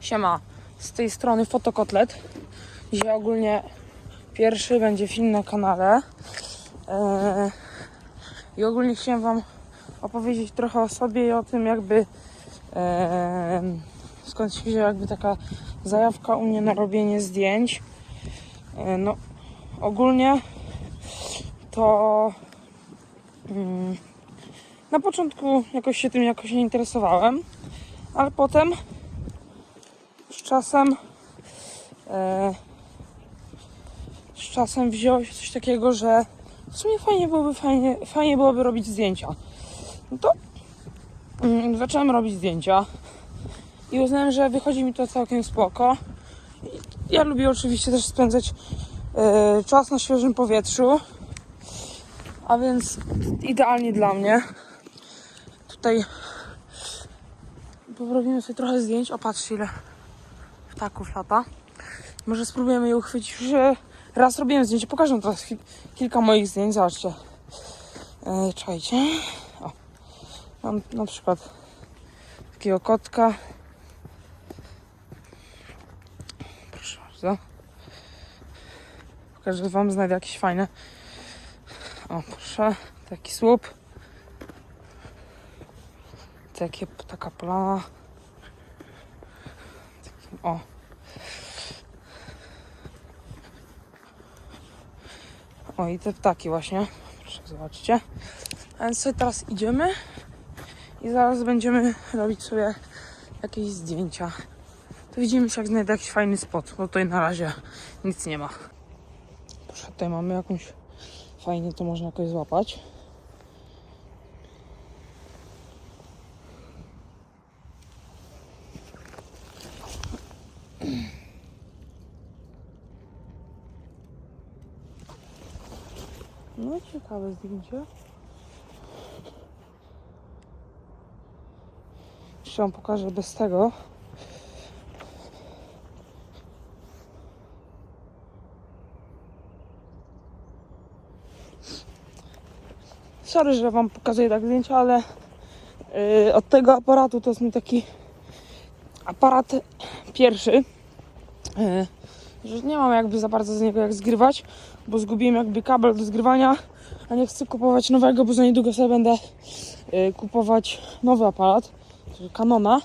Siema, z tej strony Fotokotlet. Dzisiaj ogólnie pierwszy będzie film na kanale. Eee, I ogólnie chciałem Wam opowiedzieć trochę o sobie i o tym jakby eee, skąd się wzięła jakby taka zajawka u mnie na robienie zdjęć. Eee, no ogólnie to mm, na początku jakoś się tym jakoś nie interesowałem, ale potem z czasem e, z czasem wzięło się coś takiego, że w sumie fajnie byłoby, fajnie, fajnie byłoby robić zdjęcia. No to mm, zacząłem robić zdjęcia i uznałem, że wychodzi mi to całkiem spoko. Ja lubię oczywiście też spędzać e, czas na świeżym powietrzu, a więc idealnie dla mnie. Tutaj porobimy sobie trochę zdjęć. O, patrzcie ile ptaków lata. Może spróbujemy je uchwycić. Już e, raz robiłem zdjęcie. Pokażę teraz kilka moich zdjęć. Zobaczcie. E, czekajcie. O. Mam na przykład takiego kotka. Proszę bardzo. Pokażę wam, znajdę jakieś fajne. O, proszę. Taki słup. Takie, taka polana. Taki, o. O i te ptaki właśnie. Proszę zobaczcie. A więc sobie teraz idziemy i zaraz będziemy robić sobie jakieś zdjęcia. To widzimy jak znajdę jakiś fajny spot, bo tutaj na razie nic nie ma. Proszę, tutaj mamy jakąś fajnie to można jakoś złapać. Ciekawe zdjęcie. Jeszcze wam pokażę bez tego. Sorry, że wam pokazuję tak zdjęcia, ale yy, od tego aparatu to jest mój taki aparat pierwszy. Yy, że nie mam jakby za bardzo z niego jak zgrywać, bo zgubiłem jakby kabel do zgrywania, a nie chcę kupować nowego, bo za niedługo sobie będę yy, kupować nowy aparat, czyli Canona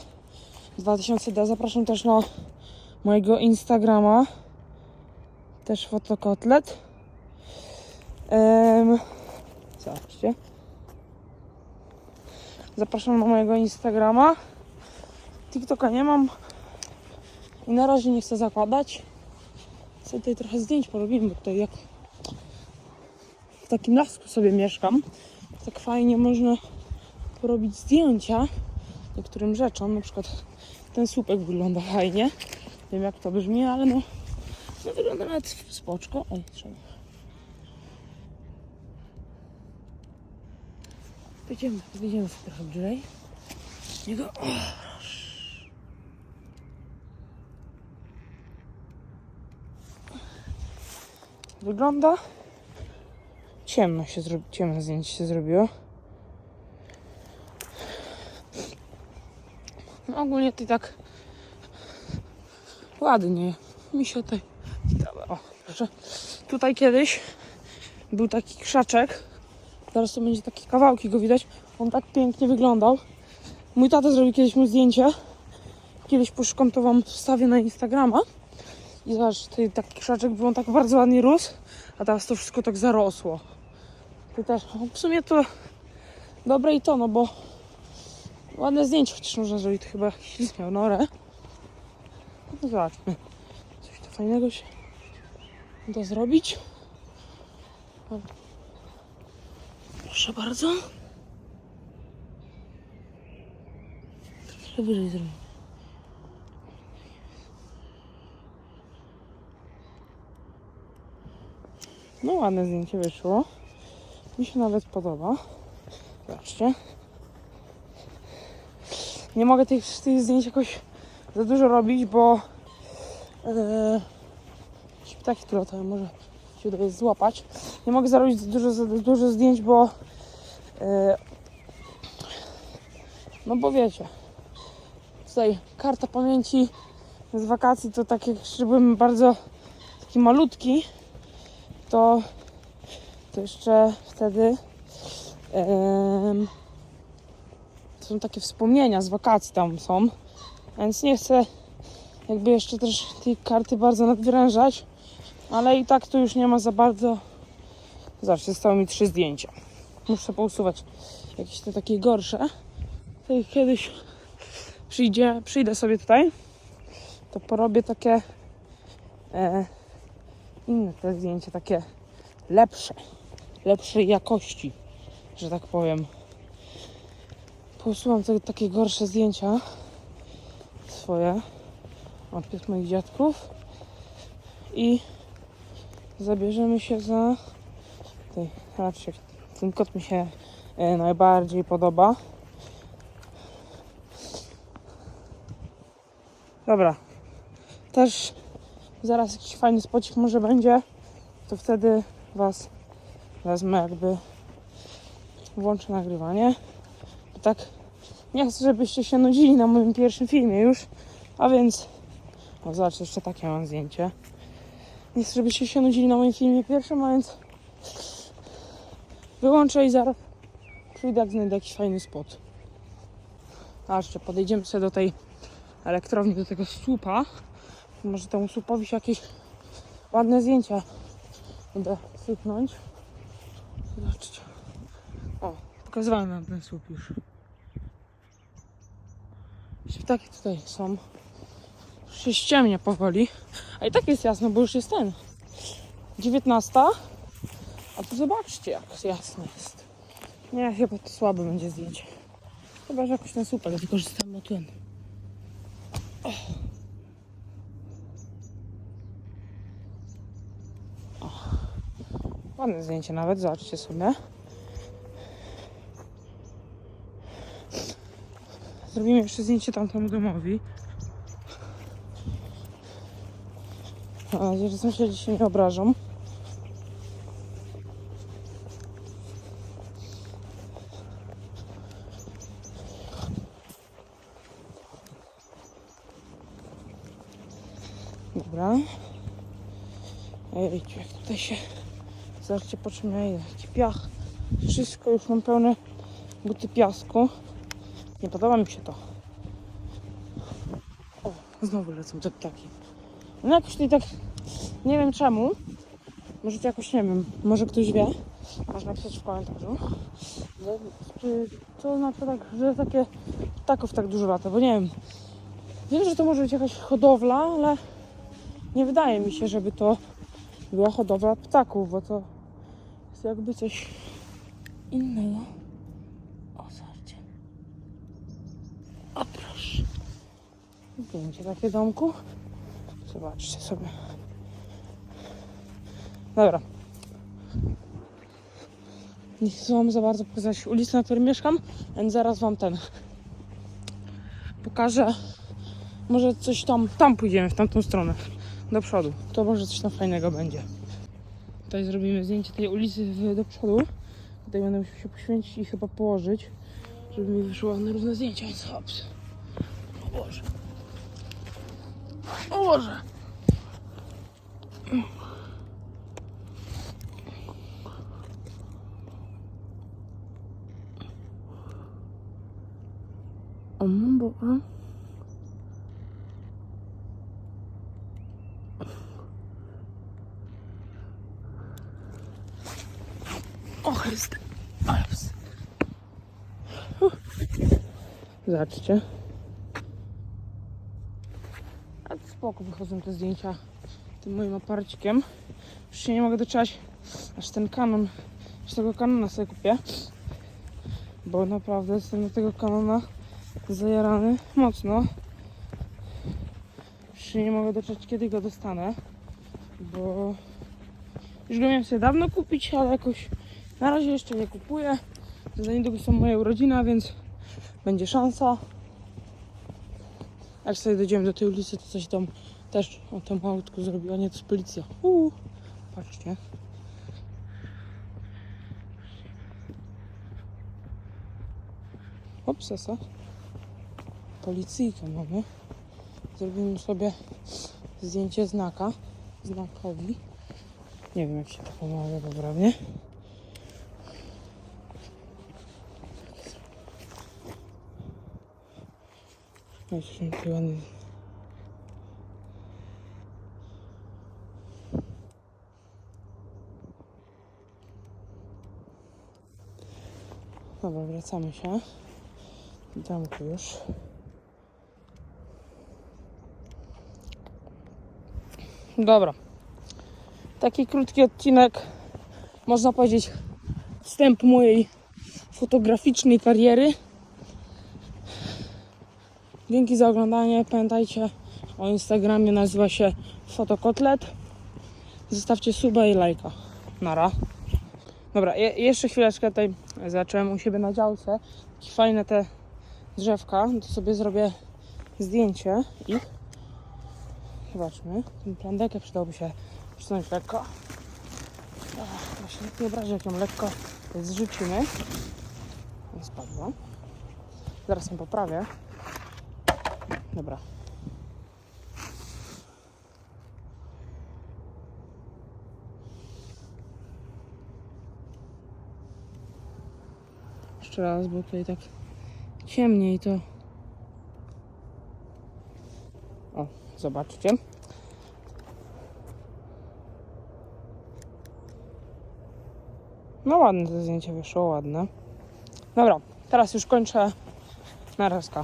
2000D. Zapraszam też na mojego Instagrama, też fotokotlet. Ym, zobaczcie. Zapraszam na mojego Instagrama. TikToka nie mam i na razie nie chcę zakładać. Sobie tutaj trochę zdjęć porobimy, bo tutaj jak w takim lasku sobie mieszkam, tak fajnie można porobić zdjęcia niektórym rzeczom. Na przykład ten słupek wygląda fajnie. Nie wiem jak to brzmi, ale no, no wygląda nawet spoczko. Oj, trzeba. Wyjdziemy, wyjdziemy sobie trochę bliżej. Niego. Wygląda. Ciemno się zrobi, ciemne zdjęcie się zrobiło. No ogólnie i tak ładnie. Mi się tutaj. O, proszę. Tutaj kiedyś był taki krzaczek. Teraz to będzie takie kawałki go widać. On tak pięknie wyglądał. Mój tata zrobił kiedyś mu zdjęcie. Kiedyś poszukam to wam wstawię na Instagrama. I zobacz, tutaj taki krzaczek był, on tak bardzo ładnie rósł, a teraz to wszystko tak zarosło. Ty też, no w sumie to dobre i to, no bo ładne zdjęcie, chociaż można zrobić to chyba jakiś miał norę. No zobaczmy, coś to fajnego się da zrobić. Proszę bardzo. Trochę wyżej zrobię. No ładne zdjęcie wyszło. Mi się nawet podoba. Zobaczcie. Nie mogę tych, tych zdjęć jakoś za dużo robić, bo yy, jakieś ptaki tu latają, może się uda je złapać. Nie mogę zarobić za dużo, za dużo zdjęć, bo yy, no bo wiecie, tutaj karta pamięci z wakacji to tak jak byłem bardzo taki malutki, to, to jeszcze wtedy to są takie wspomnienia z wakacji tam są. Więc nie chcę jakby jeszcze też tej karty bardzo nadwyrężać, ale i tak tu już nie ma za bardzo. Zawsze zostały mi trzy zdjęcia. Muszę pousuwać jakieś te takie gorsze. Jak kiedyś przyjdzie, przyjdę sobie tutaj, to porobię takie e, inne te zdjęcia, takie lepsze, lepszej jakości, że tak powiem. Pousuwam te takie gorsze zdjęcia swoje od moich dziadków i zabierzemy się za tej, raczej ten kot mi się e, najbardziej podoba. Dobra. Też zaraz jakiś fajny spocik może będzie, to wtedy was wezmę jakby włączę nagrywanie. Bo tak nie chcę, żebyście się nudzili na moim pierwszym filmie już, a więc o, zobacz, jeszcze takie mam zdjęcie. Nie chcę, żebyście się nudzili na moim filmie pierwszym, a więc wyłączę i zaraz przyjdę, jak znajdę jakiś fajny spot. A jeszcze podejdziemy sobie do tej elektrowni, do tego słupa. Może temu słupowi się jakieś ładne zdjęcia uda sypnąć. Zobaczcie. O, pokazywałem wam ten słup już. Ptaki tutaj są. Już się ściemnia powoli. A i tak jest jasno, bo już jest ten. 19. A tu zobaczcie, jak jasno jest. Nie, chyba to słabe będzie zdjęcie. Chyba, że jakoś ten super wykorzystam, bo ten. O. Ładne zdjęcie nawet, zobaczcie sobie. Zrobimy jeszcze zdjęcie tamtemu domowi. Mam nadzieję, że sąsiedzi się nie obrażą. Dobra. Ejciu, jak tutaj się... Zobaczcie po czym. Jaki piach. Wszystko już mam pełne buty piasku. Nie podoba mi się to. O, znowu lecą te ptaki. No jakoś tutaj tak... Nie wiem czemu. Może to jakoś nie wiem. Może ktoś wie. Można napisać w komentarzu. Czy to znaczy tak, że takie ptaków tak dużo lata, bo nie wiem. Wiem, że to może być jakaś hodowla, ale nie wydaje mi się, żeby to była hodowla ptaków, bo to jakby coś innego. O, zobaczcie. O, proszę. Zdjęcie takie domku. Zobaczcie sobie. Dobra. Nie chcę wam za bardzo pokazać ulicy, na której mieszkam, więc zaraz wam ten pokażę. Może coś tam, tam pójdziemy, w tamtą stronę, do przodu. To może coś tam fajnego będzie. Tutaj zrobimy zdjęcie tej ulicy w- do przodu. Tutaj będę musiał się poświęcić i chyba położyć, żeby mi wyszło ładne równe zdjęcia, więc hops. O Boże. O Boże. O Boże. O Chryste. Ale ps. Uff. Zobaczcie. A spoko wychodzą te zdjęcia tym moim aparcikiem. Już się nie mogę doczekać, aż ten kanon, aż tego kanona sobie kupię. Bo naprawdę jestem do tego kanona zajarany mocno. Już się nie mogę doczekać, kiedy go dostanę. Bo już go miałem sobie dawno kupić, ale jakoś na razie jeszcze nie kupuję. Za niedługo są moje urodziny, więc będzie szansa. Jak sobie dojdziemy do tej ulicy, to coś tam też o tym autku zrobiła, nie to jest policja. Uuu, patrzcie. Opsesa. Policyjkę mamy. Zrobimy sobie zdjęcie znaka. Znakowi. Nie wiem jak się to pomawia poprawnie. Tu ładny. Dobra, wracamy się. Domku już. Dobra. Taki krótki odcinek, można powiedzieć, wstęp mojej fotograficznej kariery. Dzięki za oglądanie. Pamiętajcie o Instagramie, nazywa się Fotokotlet. Zostawcie suba i lajka. Nara. Dobra, je, jeszcze chwileczkę tutaj zacząłem u siebie na działce. Takie fajne te drzewka. To sobie zrobię zdjęcie ich. Zobaczmy. Ten plandekę przydałoby się przesunąć lekko. Ach, Właśnie nie obrażę, jak ją lekko zrzucimy. Spadła. Zaraz ją poprawię. Dobra. Jeszcze raz, bo tutaj tak ciemniej to. O, zobaczcie. No ładne to zdjęcie wyszło, ładne. Dobra, teraz już kończę. Na razka.